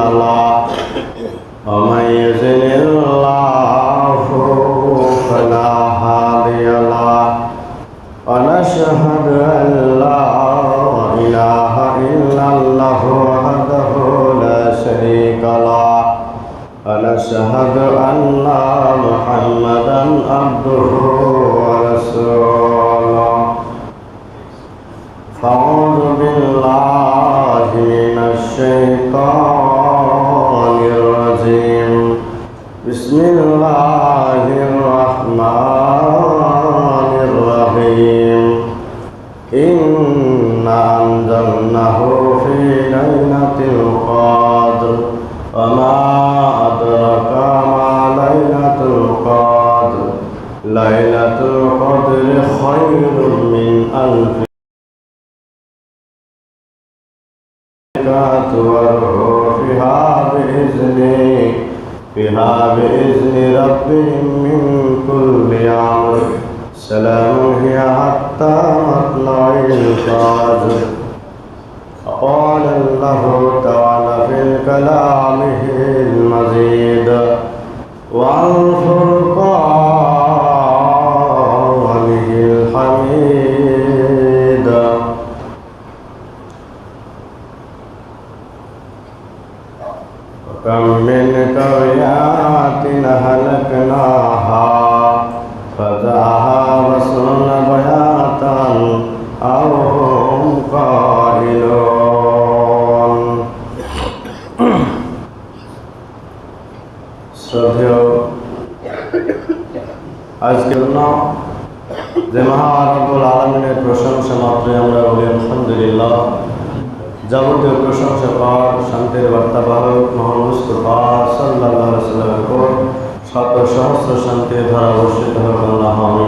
إلا الله ومن يضلل الله ليلة القدر خير من ألف জন্য যে মহারবুল আলমিনের প্রশংসা মাত্রই আমরা বলি, আলহামদুলিল্লাহ। যাবতীয় প্রশংসা পাক শান্তির বার্তাবাহক মোহাম্মদ মুস্তফা সাল্লাহ সাল্লামের শত সহস্র শান্তির ধারা বর্ষিত আল্লাহ আমি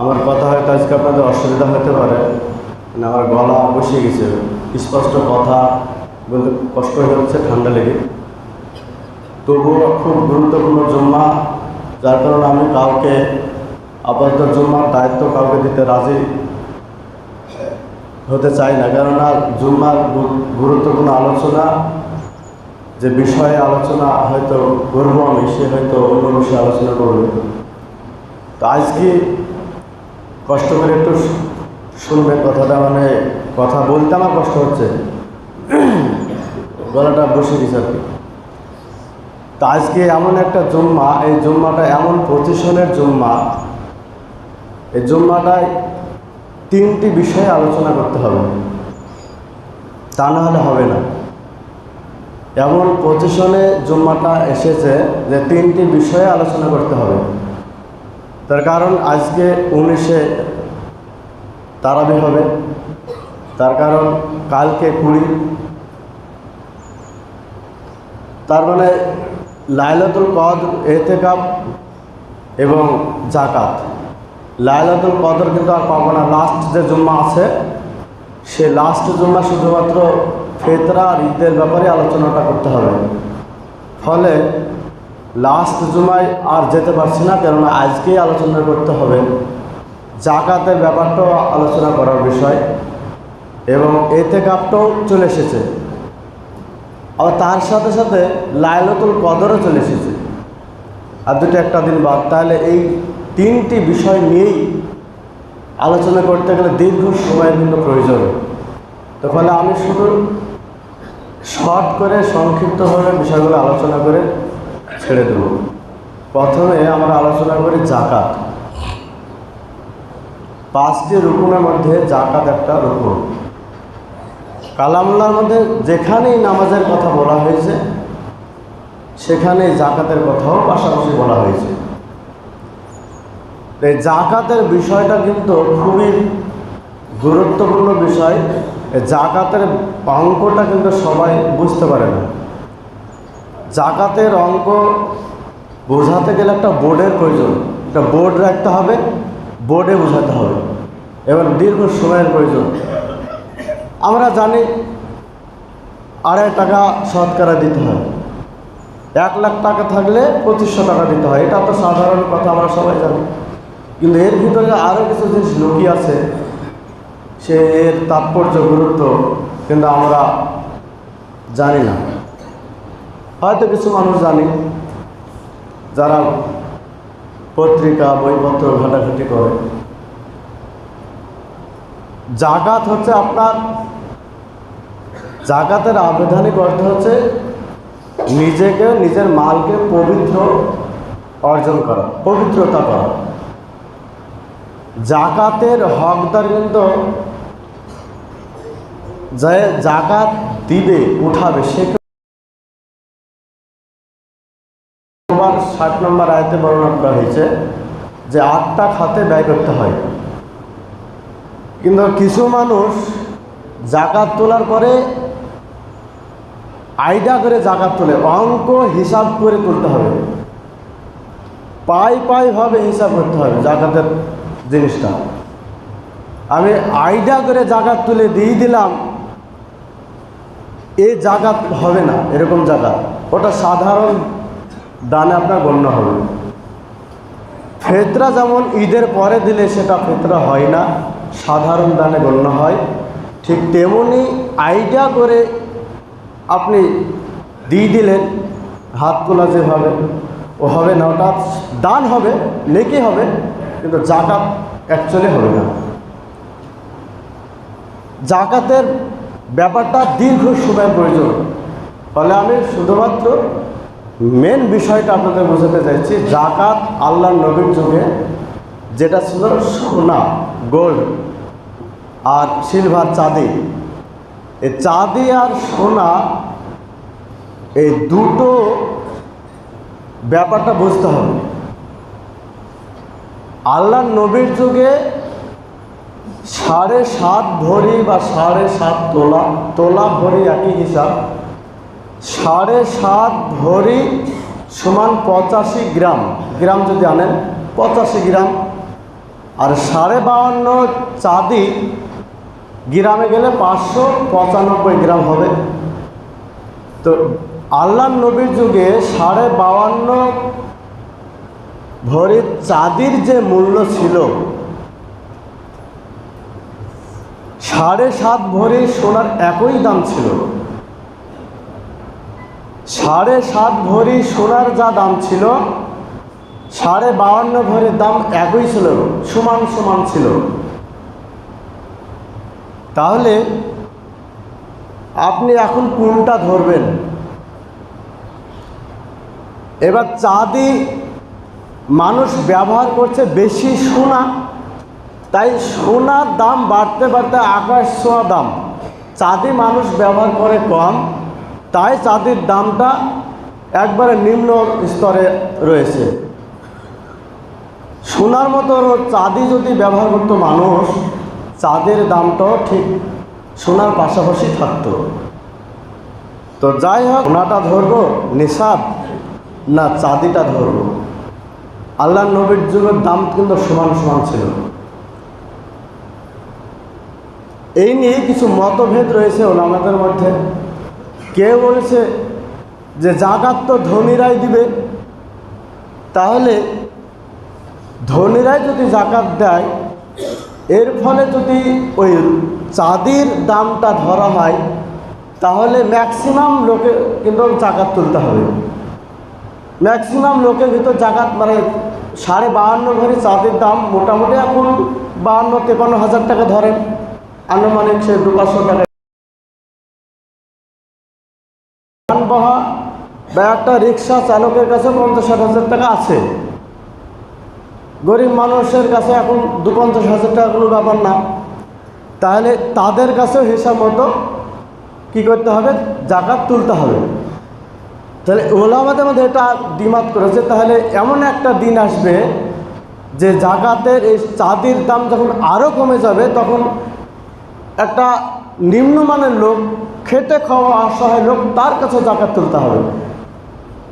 আমার কথা হয়তো আজকে আপনাদের অসুবিধা হতে পারে মানে আমার গলা বসে গেছে। স্পষ্ট কথা বলতে কষ্ট হয়ে হচ্ছে ঠান্ডা লেগে। তবুও খুব গুরুত্বপূর্ণ জুম্মা, যার কারণে আমি কাউকে আপাতত জুম্মার দায়িত্ব কাউকে দিতে রাজি হতে চাই না। কেননা জুম্মার গুরুত্বপূর্ণ আলোচনা, যে বিষয়ে আলোচনা হয়তো করব আমি, সে হয়তো অন্য বিষয়ে আলোচনা করবে। তো আজকে কষ্ট করে একটু শু- শুনবেন কথাটা মানে কথা বলতে আমার কষ্ট হচ্ছে। গলাটা বসে গেছে আর কি। তো আজকে এমন একটা জুম্মা, এই জুম্মাটা এমন পজিশনের জুম্মা। এই জুম্মাটায় তিনটি বিষয়ে আলোচনা করতে হবে। তা না হলে হবে না। এমন পজিশনে জুম্মাটা এসেছে যে তিনটি বিষয়ে আলোচনা করতে হবে। তার কারণ আজকে উনিশে তারাবি হবে। তার কারণ কালকে কুড়ি। তার মানে লাইলাতুল কদ এতেকাপ এবং জাকাত লাইলাতুল কদর কিন্তু আর পাবো না। লাস্ট যে জুম্মা আছে, সে লাস্ট জুম্মা শুধুমাত্র ফেতরা আর ঈদের ব্যাপারে আলোচনাটা করতে হবে। ফলে লাস্ট জুমায় আর যেতে পারছি না, কেননা আজকেই আলোচনা করতে হবে। জাকাতের ব্যাপারটাও আলোচনা করার বিষয়। এবং এতে কাপটাও চলে এসেছে। আবার তার সাথে সাথে লাইলতুল কদরও চলে এসেছে। আর দুটো একটা দিন বাদ। তাহলে এই তিনটি বিষয় নিয়েই আলোচনা করতে গেলে দীর্ঘ সময় কিন্তু প্রয়োজন। তো ফলে আমি শুধু শর্ট করে সংক্ষিপ্তভাবে বিষয়গুলো আলোচনা করে ছেড়ে দেব। প্রথমে আমরা আলোচনা করি জাকাত। পাঁচটি রুকুনের মধ্যে জাকাত একটা রুকুন কালামুল্লার মধ্যে যেখানেই নামাজের কথা বলা হয়েছে, সেখানেই জাকাতের কথাও পাশাপাশি বলা হয়েছে। এই জাকাতের বিষয়টা কিন্তু খুবই গুরুত্বপূর্ণ বিষয়। জাকাতের অঙ্কটা কিন্তু সবাই বুঝতে পারে না। জাকাতের অঙ্ক বোঝাতে গেলে একটা বোর্ডের প্রয়োজন। একটা বোর্ড রাখতে হবে, বোর্ডে বোঝাতে হবে। এবং দীর্ঘ সময়ের প্রয়োজন। আমরা জানি আড়াই টাকা শতকরা দিতে হয়। এক লাখ টাকা থাকলে পঁচিশশো টাকা দিতে হয়। এটা তো সাধারণ কথা, আমরা সবাই জানি। কিন্তু এর ভিতরে আরও কিছু জিনিস লুকিয়ে আছে। সে এর তাৎপর্য, গুরুত্ব কিন্তু আমরা জানি না। হয়তো কিছু মানুষ জানি, যারা পত্রিকা, বইপত্র ঘাটাঘাটি করে। জাকাত হচ্ছে আপনার, জাগাতের আবেদনিক অর্থ হচ্ছে নিজেকে, নিজের মালকে পবিত্র অর্জন করা, পবিত্রতা করা। জাকাতের হকদার কিন্তু যে জাকাত দিবে, উঠাবে, সে ষাট নম্বর আয়তে বর্ণনা করা হয়েছে যে আটটা খাতে ব্যয় করতে হয়। কিন্তু কিছু মানুষ জাকাত তোলার পরে আইডা করে জাকাত তোলে, অঙ্ক হিসাব করে তুলতে হবে। পাই পাই ভাবে হিসাব করতে হবে জাকাতের জিনিসটা। আমি আইডা করে জাকাত তুলে দিয়ে দিলাম এই জাকাত হবে না, এরকম জাকাত। ওটা সাধারণ দানে আপনার গণ্য হবে। ফেতরা যেমন ঈদের পরে দিলে সেটা ফেতরা হয় না। সাধারণ দানে গণ্য হয়। ঠিক তেমনি আইডিয়া করে আপনি দিয়ে দিলেন, হাত তোলা যেভাবে ও হবে না ওটা দান হবে, নেকি হবে, কিন্তু জাকাত অ্যাকচুয়ালি হবে না। জাকাতের ব্যাপারটা দীর্ঘ সময় প্রয়োজন। ফলে আমি শুধুমাত্র মেন বিষয়টা আপনাদের বোঝাতে চাইছি, জাকাত আল্লাহ নবীর যুগে যেটা ছিল সোনা গোল্ড আর সিলভার চাঁদি। এই চাঁদি আর সোনা, এই দুটো ব্যাপারটা বুঝতে হবে। আল্লাহ নবীর যুগে সাড়ে সাত ভরি বা সাড়ে সাত তোলা তোলা ভরি একই হিসাব। সাড়ে সাত ভরি সমান পঁচাশি গ্রাম। গ্রাম যদি আনেন, পঁচাশি গ্রাম। আর সাড়ে বাউন্ন চাঁদি গ্রামে গেলে পাঁচশো পঁচানব্বই গ্রাম হবে। তো আল্লাহ নবীর যুগে সাড়ে বাউন্ন ভরি চাঁদির যে মূল্য ছিল, সাড়ে সাত ভরি সোনার একই দাম ছিল। সাড়ে সাত ভরি সোনার যা দাম ছিল সাড়ে বাউন্ন ভরির দাম একই ছিল, সমান সমান ছিল। তাহলে আপনি এখন কোনটা ধরবেন? এবার চাঁদি মানুষ ব্যবহার করছে বেশি সোনা, তাই সোনার দাম বাড়তে বাড়তে আকাশ ছোঁয়া দাম। চাঁদি মানুষ ব্যবহার করে কম, তাই চাঁদির দামটা একবারে নিম্ন স্তরে রয়েছে। সোনার মতো চাঁদি যদি ব্যবহার করতো মানুষ, চাঁদের দামটাও ঠিক সোনার পাশাপাশি থাকতো। তো যাই হোক, সোনাটা ধরবো, নিসাব না চাঁদিটা ধরবো। আল্লাহ নবীর যুগের দাম কিন্তু সমান সমান ছিল। এই নিয়ে কিছু মতভেদ রয়েছে ওলামাদের মধ্যে। কেউ বলেছে যে জাকাত তো ধনীরাই দিবে। তাহলে ধনীরাই যদি জাকাত দেয়, এর ফলে যদি ওই চাঁদির দামটা ধরা হয়, তাহলে ম্যাক্সিমাম লোকে কিন্তু জাকাত তুলতে হবে। ম্যাক্সিমাম লোকের ভিতর জাকাত মানে সাড়ে বাহান্ন ভরি চাঁদের দাম মোটামুটি এখন বাহান্ন, তেপান্ন হাজার টাকা ধরেন। আনুমানিক সে দু পাঁচশো টাকা। যানবাহন বা একটা রিক্সা চালকের কাছে পঞ্চাশ ষাট হাজার টাকা আছে। গরিব মানুষের কাছে এখন দু পঞ্চাশ হাজার টাকা কোনো ব্যাপার না। তাহলে তাদের কাছেও হিসাব মতো কী করতে হবে? জাকাত তুলতে হবে। তাহলে ওলামাদের মধ্যে এটা দ্বিমাত করেছে। তাহলে এমন একটা দিন আসবে যে জাকাতের এই চাঁদির দাম যখন আরও কমে যাবে, তখন একটা নিম্নমানের লোক, খেটে খাওয়া অসহায় লোক তার কাছে জাকাত তুলতে হবে।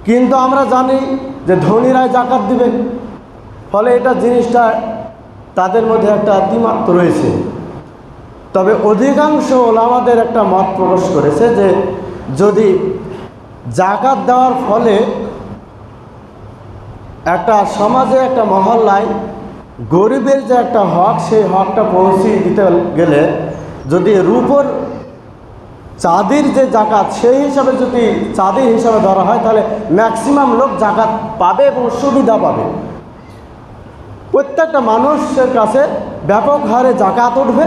কিন্তু আমরা জানি যে ধনীরাই জাকাত দিবে। ফলে এটা জিনিসটা তাদের মধ্যে একটা দ্বিমাত রয়েছে। তবে অধিকাংশ ওলামাদের একটা মত প্রকাশ করেছে যে, যদি জাকাত দেওয়ার ফলে একটা সমাজে একটা মহল্লায় গরিবের যে একটা হক, সেই হকটা পৌঁছে দিতে গেলে যদি রূপর চাঁদের যে জাকাত সেই হিসাবে যদি চাঁদের হিসাবে ধরা হয়, তাহলে ম্যাক্সিমাম লোক জাকাত পাবে এবং সুবিধা পাবে। প্রত্যেকটা মানুষের কাছে ব্যাপক হারে জাকাত উঠবে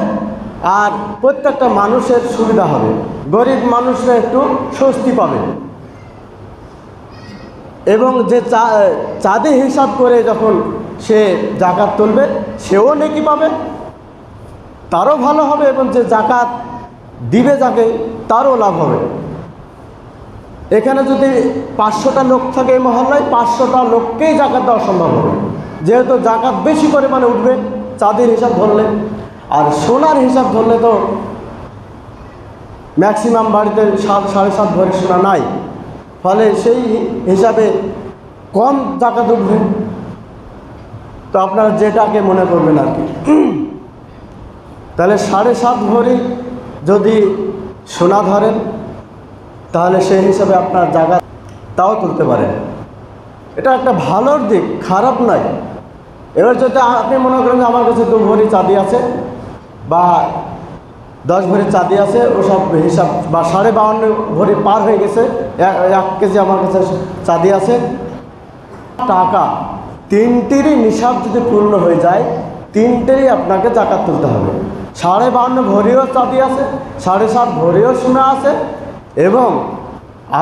আর প্রত্যেকটা মানুষের সুবিধা হবে। গরিব মানুষরা একটু স্বস্তি পাবে। এবং যে চা চাঁদে হিসাব করে যখন সে জাকাত তুলবে, সেও নেকি পাবে। তারও ভালো হবে এবং যে জাকাত দিবে যাকে, তারও লাভ হবে। এখানে যদি পাঁচশোটা লোক থাকে এই মহল্লায়, পাঁচশোটা লোককেই জাকাত দেওয়া সম্ভব হবে। যেহেতু জাকাত বেশি পরিমাণে উঠবে, চাঁদের হিসাব ধরলে। আর সোনার হিসাব ধরলে তো ম্যাক্সিমাম বাড়িতে সাত, সাড়ে সাত ভরি সোনা নাই। ফলে সেই হিসাবে কম জাকাত উঠবে। তো আপনারা যেটাকে মনে করবেন আর কি। তাহলে সাড়ে সাত ভরি যদি সোনা ধরেন, তাহলে সেই হিসাবে আপনার জায়গা তাও তুলতে পারেন। এটা একটা ভালোর দিক, খারাপ নয় এবার যদি আপনি মনে করেন যে আমার কাছে দু ভরি চাঁদি আছে বা দশ ভরি চাঁদি আছে, ওসব হিসাব বা সাড়ে বাউন্ন ভরি পার হয়ে গেছে, এক- কেজি আমার কাছে চাঁদি আছে। টাকা তিনটিরই নিসাব যদি পূর্ণ হয়ে যায়, তিনটেরই আপনাকে জাকাত তুলতে হবে। সাড়ে বান্ন ভরিও চাঁদি আছে, সাড়ে সাত ভরিও সোনা আছে এবং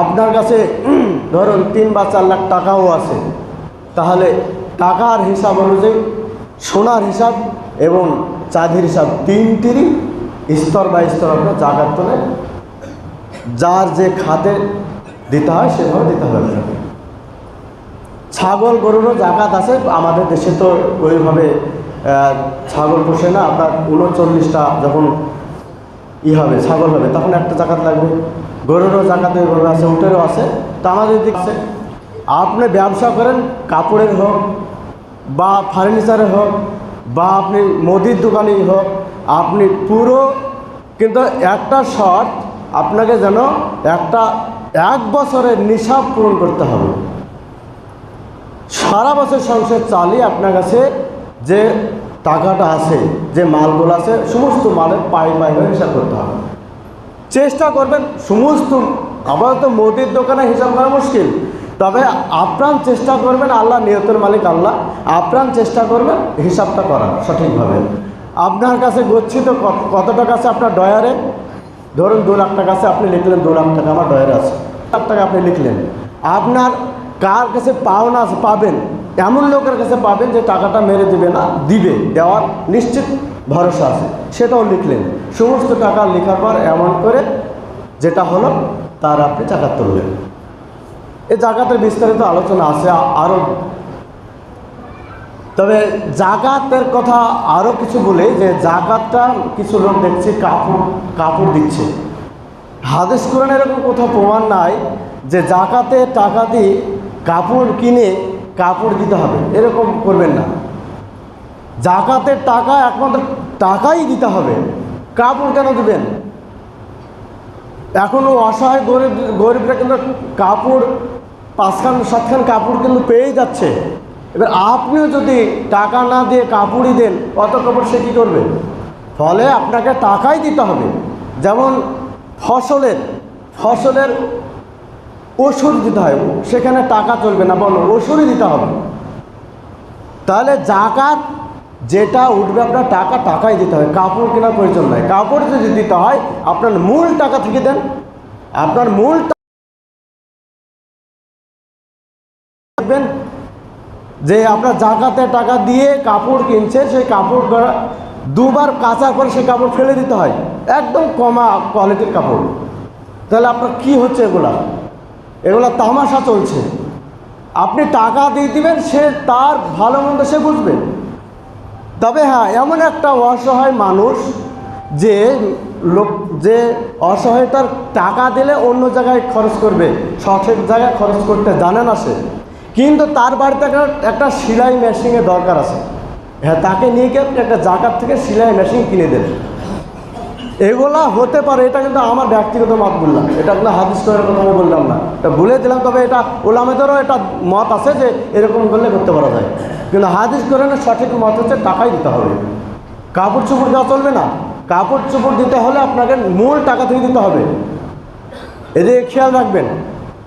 আপনার কাছে ধরুন তিন বা চার লাখ টাকাও আছে, তাহলে টাকার হিসাব অনুযায়ী, সোনার হিসাব এবং চাঁদির হিসাব তিনটিরই স্তর বা স্তর আপনার জাকাত তোলে যার যে খাতে দিতে হয়, সেভাবে দিতে হবে ছাগল, গরুরও জাকাত আছে, আমাদের দেশে তো ওইভাবে ছাগল পোষে না, আপনার উনচল্লিশটা যখন ই হবে, ছাগল হবে, তখন একটা জাকাত লাগবে। গরুরও জাকাত ওইভাবে আছে, উটেরও আছে তো আমাদের দিক আছে। আপনি ব্যবসা করেন, কাপড়ের হোক বা ফার্নিচারের হোক বা আপনি মুদির দোকানেই হোক, আপনি পুরো কিন্তু একটা শর্ট আপনাকে যেন একটা এক বছরের নিশাব পূরণ করতে হবে। সারা বছর সংসার চালিয়ে আপনার কাছে যে টাকাটা আছে, যে মালগুলো আছে, সমস্ত মালের পাই পাই হিসাব করতে হবে। চেষ্টা করবেন সমস্ত আবার তো মোদির দোকানে হিসাব করা মুশকিল। তবে আপ্রাণ চেষ্টা করবেন আল্লাহ নিয়তের মালিক আল্লাহ, আপ্রাণ চেষ্টা করবেন হিসাবটা করার সঠিকভাবে। আপনার কাছে গচ্ছিত কত টাকা আছে আপনার ডয়ারে? ধরুন দু লাখ টাকা আছে, আপনি লিখলেন দু লাখ টাকা আমার ডয়ারে আছে। লাখ টাকা আপনি লিখলেন। আপনার কার কাছে পাওনা পাবেন। এমন লোকের কাছে পাবেন যে টাকাটা মেরে দিবে না, দিবে, দেওয়ার নিশ্চিত ভরসা আছে। সেটাও লিখলেন। সমস্ত টাকা লেখার পর এমন করে যেটা হলো, তার আপনি জাকাত তুললেন। এই জাকাতের বিস্তারিত আলোচনা আছে আরও তবে জাকাতের কথা আরও কিছু বলে যে জাকাতটা কিছু লোক দেখছি, কাপড় কাপড় দিচ্ছে। হাদিস কোরআন এরকম কোথাও প্রমাণ নাই যে জাকাতে টাকা দিয়ে কাপড় কিনে কাপড় দিতে হবে। এরকম করবেন না। জাকাতের টাকা একমাত্র টাকাই দিতে হবে। কাপড় কেন দেবেন? এখনও অসহায় গরিব গরিবরা কিন্তু কাপড়, পাঁচখান, সাতখান কাপড় কিন্তু পেয়েই যাচ্ছে। এবার আপনিও যদি টাকা না দিয়ে কাপড়ই দেন, অত কাপড় সে কী করবে? ফলে আপনাকে টাকাই দিতে হবে। যেমন ফসলের ফসলের ওষুধ দিতে হয়, সেখানে টাকা চলবে না বলো ওষুধই দিতে হবে। তাহলে জাকাত যেটা উঠবে আপনার টাকা, টাকাই দিতে হয় কাপড় কেনার প্রয়োজন নয় কাপড় যদি দিতে হয়, আপনার মূল টাকা থেকে দেন। আপনার মূল দেখবেন যে আপনার জাকাতে টাকা দিয়ে কাপড় কিনছে, সেই কাপড় দুবার কাচার পরে সেই কাপড় ফেলে দিতে হয়। একদম কমা কোয়ালিটির কাপড়। তাহলে আপনার কি হচ্ছে এগুলা? এগুলা তামাশা চলছে। আপনি টাকা দিয়ে দিবেন, সে তার ভালো মন্দ সে বুঝবে। তবে হ্যাঁ এমন একটা অসহায় মানুষ যে লোক, যে অসহায়তার টাকা দিলে অন্য জায়গায় খরচ করবে সঠিক জায়গায় খরচ করতে জানে না সে। কিন্তু তার বাড়িতে একটা সেলাই মেশিনের দরকার আছে। হ্যাঁ তাকে নিয়ে গিয়ে আপনি একটা জাকাত থেকে সেলাই মেশিন কিনে দেন এগুলা হতে পারে, এটা কিন্তু আমার ব্যক্তিগত মত বললাম। এটা কিন্তু হাদিস করার কথা আমি বললাম না। এটা বলে দিলাম তবে এটা ওলামেদেরও এটা মত আছে যে এরকম করলে করতে পারা যায়। কিন্তু হাদিস করে সঠিক মত হচ্ছে টাকাই দিতে হবে। কাপড় চোপড় দেওয়া চলবে না। কাপড় চোপড় দিতে হলে আপনাকে মূল টাকা থেকে দিতে হবে। এদিকে খেয়াল রাখবেন।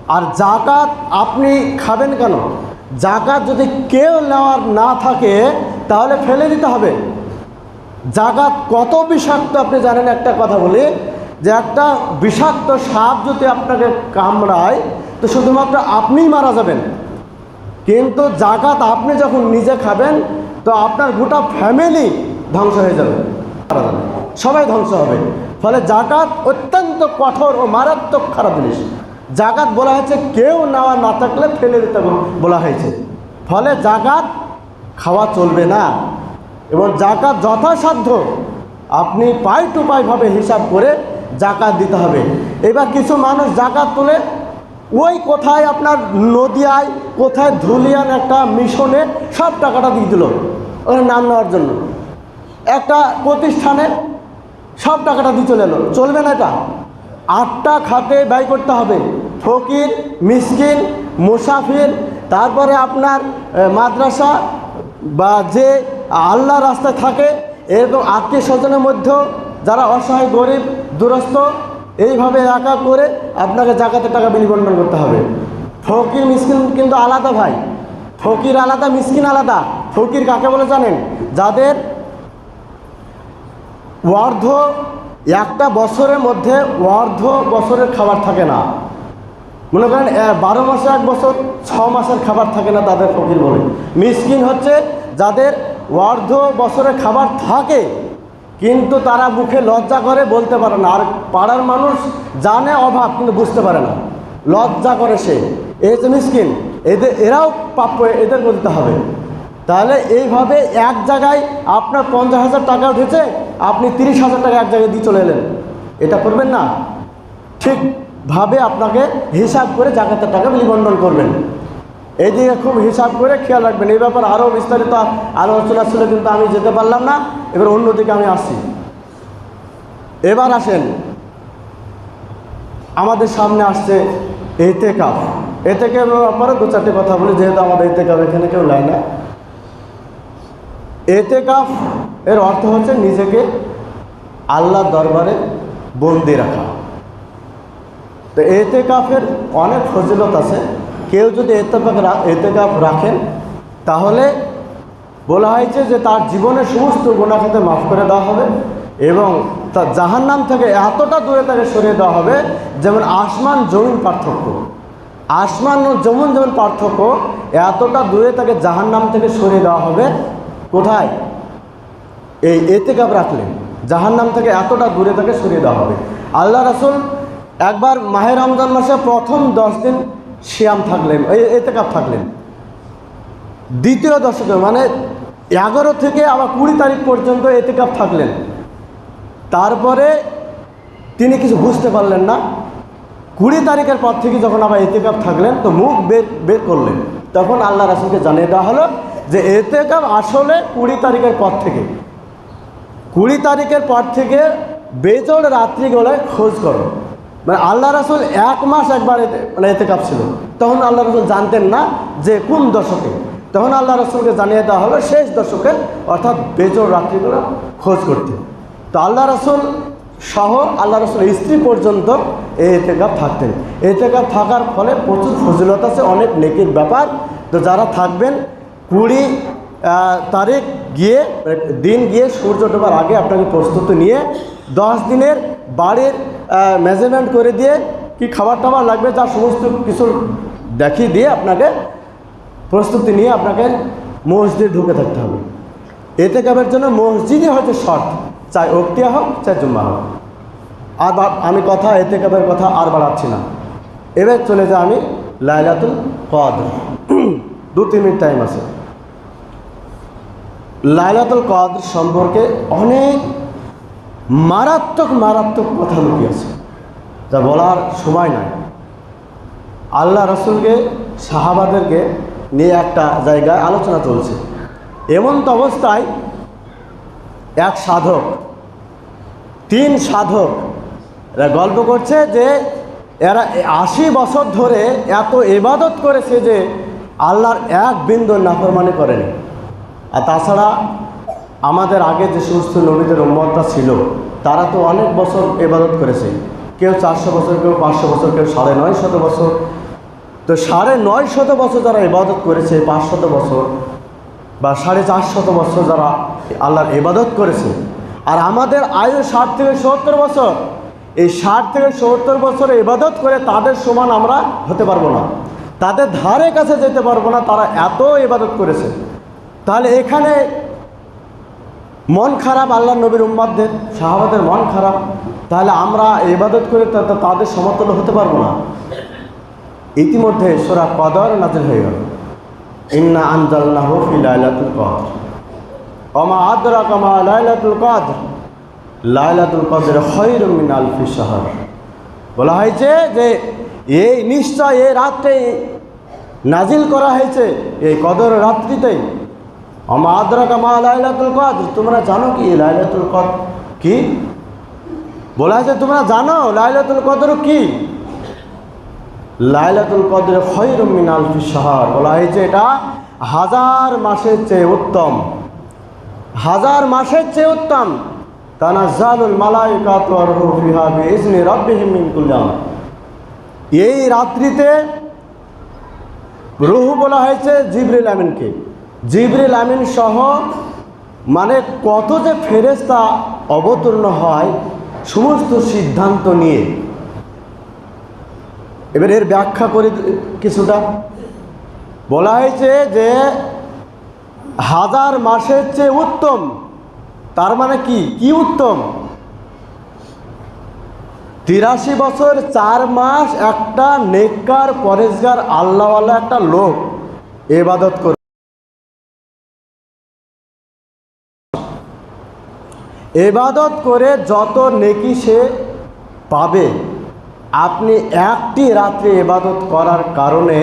আর জাকাত আপনি খাবেন কেন? জাকাত যদি কেউ নেওয়ার না থাকে, তাহলে ফেলে দিতে হবে। জাকাত কত বিষাক্ত আপনি জানেন? একটা কথা বলি, যে একটা বিষাক্ত সাপ যদি আপনাকে কামড়ায়, তো শুধুমাত্র আপনিই মারা যাবেন। কিন্তু জাকাত আপনি যখন নিজে খাবেন, তো আপনার গোটা ফ্যামিলি ধ্বংস হয়ে যাবে। সবাই ধ্বংস হবে। ফলে জাকাত অত্যন্ত কঠোর ও মারাত্মক খারাপ জিনিস। জাকাত বলা হয়েছে, কেউ নেওয়া না থাকলে ফেলে দিতে বলা হয়েছে। ফলে জাকাত খাওয়া চলবে না। এবং জাকাত যথাসাধ্য আপনি পাই টু পাইভাবে হিসাব করে জাকাত দিতে হবে। এবার কিছু মানুষ জাকাত তুলে ওই কোথায় আপনার নদিয়ায়, কোথায় ধুলিয়ান একটা মিশনে সব টাকাটা দিয়ে দিল ওখানে নাম নেওয়ার জন্য। একটা প্রতিষ্ঠানে সব টাকাটা দিয়ে চলে এলো। চলবে না এটা? আটটা খাতে ব্যয় করতে হবে। ফকির, মিসকিন, মুসাফির, তারপরে আপনার মাদ্রাসা বা যে আল্লাহ রাস্তায় থাকে, এরকম আত্মীয় স্বজনের মধ্যেও যারা অসহায়, গরিব, দুরস্ত এইভাবে একা করে আপনাকে জাকাতের টাকা বিনিবন্ধন করতে হবে। ফকির মিসকিন কিন্তু আলাদা ভাই। ফকির আলাদা, মিসকিন আলাদা। ফকির কাকে বলে জানেন? যাদের অর্ধ, একটা বছরের মধ্যে অর্ধ বছরের খাবার থাকে না। মনে করেন বারো মাসে এক বছর, ছ মাসের খাবার থাকে না তাদের ফকির বলে। মিসকিন হচ্ছে যাদের অর্ধ বছরের খাবার থাকে কিন্তু তারা মুখে লজ্জা করে বলতে পারে না। আর পাড়ার মানুষ জানে অভাব, কিন্তু বুঝতে পারে না। লজ্জা করে সে। এই যে মিসকিন এদের এরাও প্রাপ্য এদের বলতে হবে। তাহলে এইভাবে এক জায়গায় আপনার পঞ্চাশ হাজার টাকা উঠেছে, আপনি তিরিশ হাজার টাকা এক জায়গায় দিয়ে চলে এলেন। এটা করবেন না। ঠিকভাবে আপনাকে হিসাব করে জাকাতের টাকা বিলিবন্ধন করবেন। এই দিকে খুব হিসাব করে খেয়াল রাখবেন। এই ব্যাপারে আরও বিস্তারিত আলোচনা ছিল, কিন্তু আমি যেতে পারলাম না। এবার অন্যদিকে আমি আসি এবার আসেন। আমাদের সামনে আসছে এতে কাপ এতে কাপের ব্যাপারে দু চারটে কথা বলি, যেহেতু আমাদের এতে কাপ এখানে কেউ লাই না। এতেকাফ এর অর্থ হচ্ছে নিজেকে আল্লাহর দরবারে বন্দি রাখা। তো এতেকাফের অনেক ফজিলত আছে। কেউ যদি এতেকাফ এতেকাফ রাখেন, তাহলে বলা হয়েছে যে তার জীবনের সমস্ত গুণাখাতে মাফ করে দেওয়া হবে এবং তার জাহান্নাম থেকে এতটা দূরে তাকে সরিয়ে দেওয়া হবে যেমন আসমান জমিন পার্থক্য। আসমান ও যেমন যেমন পার্থক্য, এতটা দূরে তাকে জাহান্নাম থেকে সরিয়ে দেওয়া হবে। কোথায়? এই এতেকাপ রাখলে জাহান্নাম থেকে এতটা দূরে তাকে সরিয়ে দেওয়া হবে। আল্লাহ রাসুল একবার মাহের রমজান মাসে প্রথম দশ দিন শিয়াম থাকলেন, এই এতেকাপ থাকলেন। দ্বিতীয় দশকে মানে এগারো থেকে আবার কুড়ি তারিখ পর্যন্ত এতেকাপ থাকলেন। তারপরে তিনি কিছু বুঝতে পারলেন না। কুড়ি তারিখের পর থেকে যখন আবার এতেকাপ থাকলেন, তো মুখ বের বের করলেন। তখন আল্লাহ রাসুলকে জানিয়ে দেওয়া হলো যে এতেকাপ আসলে কুড়ি তারিখের পর থেকে। কুড়ি তারিখের পর থেকে বেজোড় রাত্রিগুলোয় খোঁজ করো। মানে আল্লাহ রাসুল এক মাস একবার এতে মানে এতেকাপ ছিল তখন আল্লাহ রসুল জানতেন না যে কোন দশকে তখন আল্লাহ রসুলকে জানিয়ে দেওয়া হলো শেষ দশকে অর্থাৎ বেজোড় রাত্রিগুলো খোঁজ করতে। তো আল্লাহ রসুল সহ আল্লাহ রসুলের স্ত্রী পর্যন্ত এই এতেকাপ থাকতেন। এতেকাপ থাকার ফলে প্রচুর ফজিলত আছে, অনেক নেকির ব্যাপার। তো যারা থাকবেন, কুড়ি তারিখ গিয়ে, দিন গিয়ে সূর্য ডোবার আগে আপনাকে প্রস্তুতি নিয়ে দশ দিনের বাড়ির মেজারমেন্ট করে দিয়ে কি খাবার টাবার লাগবে যা সমস্ত কিছু দেখিয়ে দিয়ে আপনাকে প্রস্তুতি নিয়ে আপনাকে মসজিদে ঢুকে থাকতে হবে। এতে কাবের জন্য মসজিদই হয়তো শর্ত চাই অক্তিয়া হোক, চাই জুম্মা হোক। আর আমি কথা এতে কাবের কথা আর বাড়াচ্ছি না। এবার চলে যাই আমি লাইলাতুল কদর। দু তিন মিনিট টাইম আছে। লাইলাতুল কদর সম্পর্কে অনেক মারাত্মক মারাত্মক কথা লুকিয়ে আছে যা বলার সময় নাই। আল্লাহ রসুলকে, সাহাবাদেরকে নিয়ে একটা জায়গায় আলোচনা চলছে। এমন তো অবস্থায় এক সাধক, তিন সাধক, এরা গল্প করছে যে এরা আশি বছর ধরে এত এবাদত করেছে যে আল্লাহর এক বিন্দু নাফরমানি করেনি। আর তাছাড়া আমাদের আগে যে সমস্ত নবীদের উম্মতটা ছিল, তারা তো অনেক বছর ইবাদত করেছে। কেউ চারশো বছর, কেউ পাঁচশো বছর, কেউ সাড়ে নয় শত বছর। তো সাড়ে নয় শত বছর যারা ইবাদত করেছে পাঁচশত বছর বা সাড়ে চারশত বছর যারা আল্লাহর ইবাদত করেছে, আর আমাদের আয়ু ষাট থেকে সত্তর বছর। এই ষাট থেকে সত্তর বছর ইবাদত করে তাদের সমান আমরা হতে পারব না। তাদের ধারে কাছে যেতে পারব না, তারা এত ইবাদত করেছে। তাহলে এখানে মন খারাপ আল্লাহ নবীর উম্মাদদের, সাহাবাদের মন খারাপ। তাহলে আমরা ইবাদত করে তাদের সমতুল্য হতে পারব না। ইতিমধ্যে সোরা কদর নাজিল হয়ে গেল। ইন্না আনজালনাহু ফি লাইলাতুল কদর। ওমা আদরা কামা লাইলাতুল কদর। লাইলাতুল কদর খায়রুম মিন আলফি শাহর। বলা হয়েছে যে, এই নিশ্চয় এই রাত্রে নাজিল করা হয়েছে। এই কদর রাত্রিতেই কামা লাইলাতুল তোমরা জানো কি লাইলাতুল কদর? কি? বলা হয়েছে তোমরা জানো লাইলাতুল কদর কি? লাইলাতুল কদর খৈরুম মিন আলফি বলা হয়েছে এটা হাজার মাসের চেয়ে উত্তম। হাজার মাসের চেয়ে উত্তম। তানাজ্জালুল মালাইকাত ওয়ার রূহু ফিহা বিইজনি রাব্বিহিম মিন কুল্লি আমর। এই রাত্রিতে রুহু বলা হয়েছে জিবরিল আমিনকে। জিবরিল আমিন সহ মানে কত যে ফেরেস্তা অবতীর্ণ হয়, সমস্ত সিদ্ধান্ত নিয়ে। এবার এর ব্যাখ্যা করে কিছুটা। বলা হয়েছে যে, হাজার মাসের চেয়ে উত্তম। তার মানে কি? কি উত্তম? তিরাশি বছর চার মাস একটা নেককার পরেশগার আল্লাহওয়ালা একটা লোক এবাদত করে। এবাদত করে যত নেকি সে পাবে। আপনি একটি রাত্রে এবাদত করার কারণে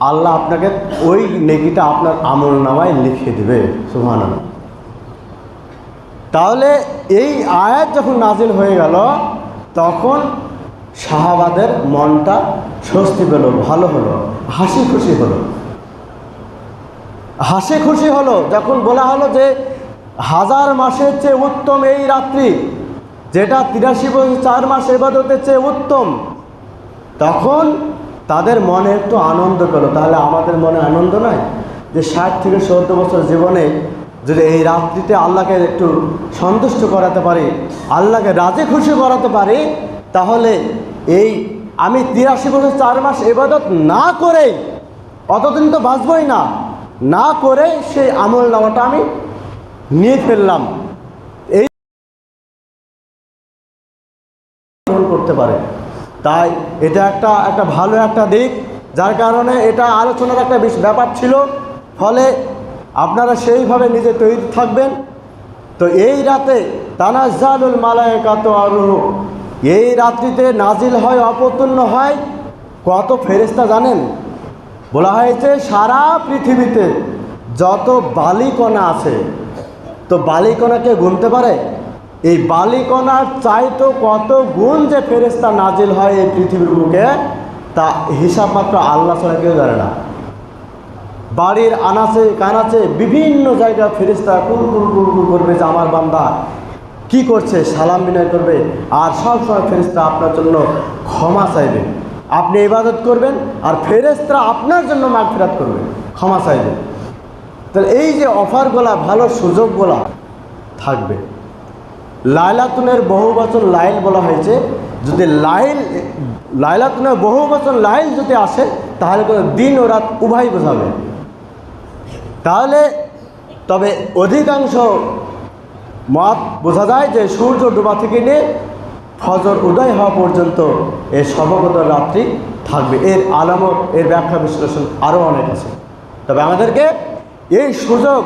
আল্লাহ আপনাকে ওই নেকিটা আপনার আমল নামায় লিখে দেবে। সুহান তাহলে এই আয়াত যখন নাজিল হয়ে গেল, তখন শাহাবাদের মনটা স্বস্তি পেল, ভালো হলো, হাসি খুশি হলো। হাসি খুশি হলো, যখন বলা হলো যে হাজার মাসের চেয়ে উত্তম এই রাত্রি, যেটা তিরাশি বছর, চার মাস এবাদতের চেয়ে উত্তম, তখন তাদের মনে একটু আনন্দ পেল। তাহলে আমাদের মনে আনন্দ নয় যে ষাট থেকে সত্তর বছর জীবনে যদি এই রাত্রিতে আল্লাহকে একটু সন্তুষ্ট করাতে পারি, আল্লাহকে রাজি খুশি করাতে পারি, তাহলে এই আমি তিরাশি বছর, চার মাস এবাদত না করেই অতদিন তো বাঁচবই না না করে সেই আমল নামাটা আমি নিয়ে ফেললাম। এই করতে পারে। তাই এটা একটা একটা ভালো একটা দিক, যার কারণে এটা আলোচনার একটা ব্যাপার ছিল। ফলে আপনারা সেইভাবে নিজে তৈরি থাকবেন। তো এই রাতে তানাজ্জালুল মালায়কাত আরুহ, এই রাত্রিতে নাজিল হয় অপতূর্ণ হয় কত ফেরেস্তা জানেন? বলা হয়েছে সারা পৃথিবীতে যত বালিকণা আছে তো বালিকণাকে গুনতে পারে? এই বালিকণার চাইতো কত গুণ যে ফেরেস্তা নাজিল হয় এই পৃথিবীর বুকে, তা হিসাব মাত্র আল্লাহ ছাড়া কেউ জানে না। বাড়ির আনাচে কানাচে বিভিন্ন জায়গায় ফেরিস্তা কুল কুল কুল কুল করবে যে আমার বান্দা কি করছে, সালাম বিনয় করবে, আর সব সময় ফেরিস্তা আপনার জন্য ক্ষমা চাইবে। আপনি ইবাদত করবেন আর ফেরেস্তা আপনার জন্য মাগফিরাত করবে। ক্ষমা চাইবে। তাহলে এই যে অফারগুলা, ভালো সুযোগগুলা থাকবে। লাইলাতুনের বহু বচন লাইল বলা হয়েছে, যদি লাইল, লাইলাতুনের বহু বচন লাইল যদি আসে, তাহলে কোনো দিন ও রাত উভয় বোঝাবে। তাহলে তবে অধিকাংশ মত বোঝা যায় যে সূর্য ডোবা থেকে নিয়ে ফজর উদয় হওয়া পর্যন্ত এই সমগত রাত্রি থাকবে। এর আলামত, এর ব্যাখ্যা বিশ্লেষণ আরও অনেক আছে। তবে আমাদেরকে এই সুযোগ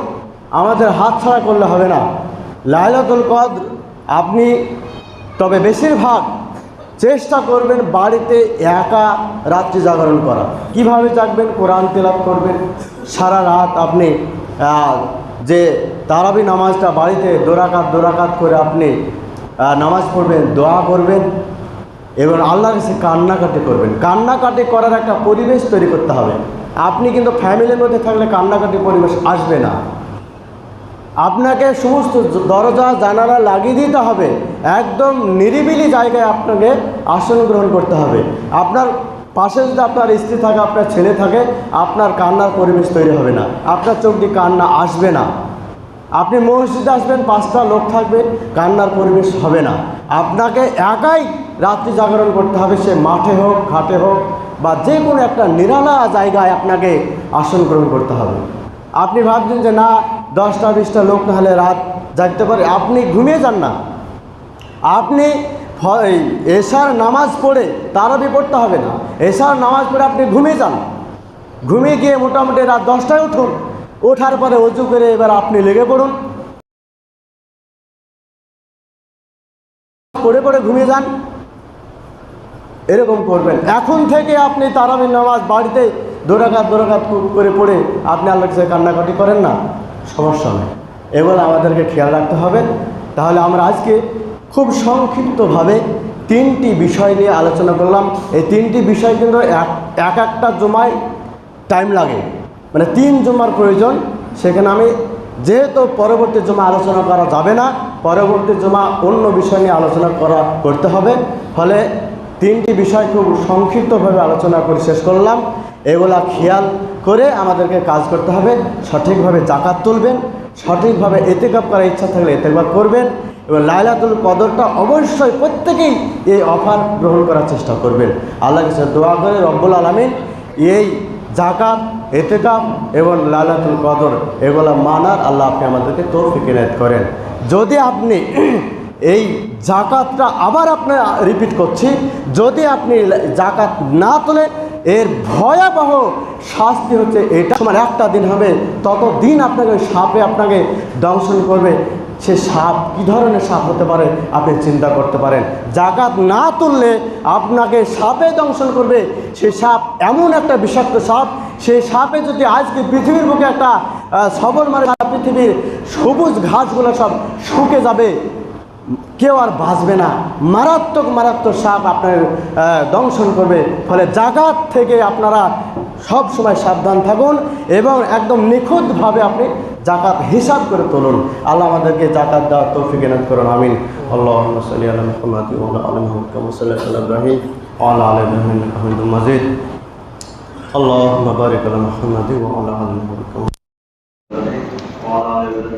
আমাদের হাতছাড়া করলে হবে না। লাইলাতুল কদর, আপনি তবে বেশিরভাগ চেষ্টা করবেন বাড়িতে একা রাত্রি জাগরণ করা। কীভাবে জাগবেন? কোরআন তেলাপ করবেন। সারা রাত আপনি যে তারাবি নামাজটা বাড়িতে দোরাকাত দোরাকাত করে আপনি নামাজ পড়বেন, দোয়া করবেন এবং আল্লাহর কাছে কান্নাকাটি করবেন। কান্নাকাটি করার একটা পরিবেশ তৈরি করতে হবে। আপনি কিন্তু ফ্যামিলির মধ্যে থাকলে কান্নাকাটি পরিবেশ আসবে না। আপনাকে সমস্ত দরজা, জানালা লাগিয়ে দিতে হবে। একদম নিরিবিলি জায়গায় আপনাকে আসন গ্রহণ করতে হবে। আপনার পাশে যদি আপনার স্ত্রী থাকে, আপনার ছেলে থাকে, আপনার কান্নার পরিবেশ তৈরি হবে না। আপনার চোখ দিয়ে কান্না আসবে না। আপনি মসজিদে আসবেন, পাঁচটা লোক থাকবে, কান্নার পরিবেশ হবে না। আপনাকে একাই রাত্রি জাগরণ করতে হবে, সে মাঠে হোক, ঘাটে হোক বা যে কোনো একটা নিরালা জায়গায় আপনাকে আসন গ্রহণ করতে হবে। আপনি ভাবছেন যে, না, দশটা, বিশটা লোক না হলে রাত জাগতে পারে। আপনি ঘুমিয়ে যান না। আপনি এশার নামাজ পড়ে তারাবি পড়তে হবে না। এশার নামাজ পড়ে আপনি ঘুমিয়ে যান। ঘুমিয়ে গিয়ে মোটামুটি রাত দশটায় উঠুন। ওঠার পরে অজু করে এবার আপনি লেগে পড়ুন। পড়ে পড়ে ঘুমিয়ে যান। এরকম করবেন। এখন থেকে আপনি তারাবির নামাজ বাড়িতে দোরাঘাত দোরাঘাত করে পড়ে আপনি আল্লাহ কাছে কান্নাকাটি করেন না। সমস্যা নেই। এগুলো আমাদেরকে খেয়াল রাখতে হবে। তাহলে আমরা আজকে খুব সংক্ষিপ্তভাবে তিনটি বিষয় নিয়ে আলোচনা করলাম। এই তিনটি বিষয় কিন্তু এক এক একটা জমায় টাইম লাগে। মানে তিন জমার প্রয়োজন। সেখানে আমি যেহেতু পরবর্তী জমা আলোচনা করা যাবে না, পরবর্তী জমা অন্য বিষয় নিয়ে আলোচনা করা করতে হবে। ফলে তিনটি বিষয় খুব সংক্ষিপ্তভাবে আলোচনা করে শেষ করলাম। এগুলা খেয়াল করে আমাদেরকে কাজ করতে হবে। সঠিকভাবে জাকাত তুলবেন, সঠিকভাবে এতেকাপ করার ইচ্ছা থাকলে এতেকাপ করবেন এবং লাইলাতুল কদরটা অবশ্যই প্রত্যেকেই এই অফার গ্রহণ করার চেষ্টা করবেন। আল্লাহ কাছে দোয়া করে রব্বুল আলমিন এই জাকাত, এতেকাপ এবং লালাতুল কদর এগুলা মানার আল্লাহ আপনি আমাদেরকে তৌফিক করেন। যদি আপনি এই জাকাতটা আবার আপনার রিপিট করছি। যদি আপনি জাকাত না তোলেন এর ভয়াবহ শাস্তি হচ্ছে এটা। সময় একটা দিন হবে তত দিন আপনাকে সাপে আপনাকে দংশন করবে। সে সাপ কী ধরনের সাপ হতে পারে, আপনি চিন্তা করতে পারেন। জাকাত না তুললে আপনাকে সাপে দংশন করবে। সে সাপ এমন একটা বিষাক্ত সাপ সেই সাপে যদি আজকে পৃথিবীর বুকে একটা সবল মারে, পৃথিবীর সবুজ ঘাসগুলো সব শুকে যাবে। কেউ আর বাঁচবে না। মারাত্মক মারাত্মক সাপ আপনার দংশন করবে। ফলে জাগাত থেকে আপনারা সব সময় সাবধান থাকুন এবং একদম নিখুঁতভাবে আপনি জাকাত হিসাব করে তুলুন। আল্লাহ আমাদেরকে জাকাত দেওয়ার তৌফিক এনাদ করুন। আমিন। আল্লাহ আল্লাহ আল্লাহ আল্লাহ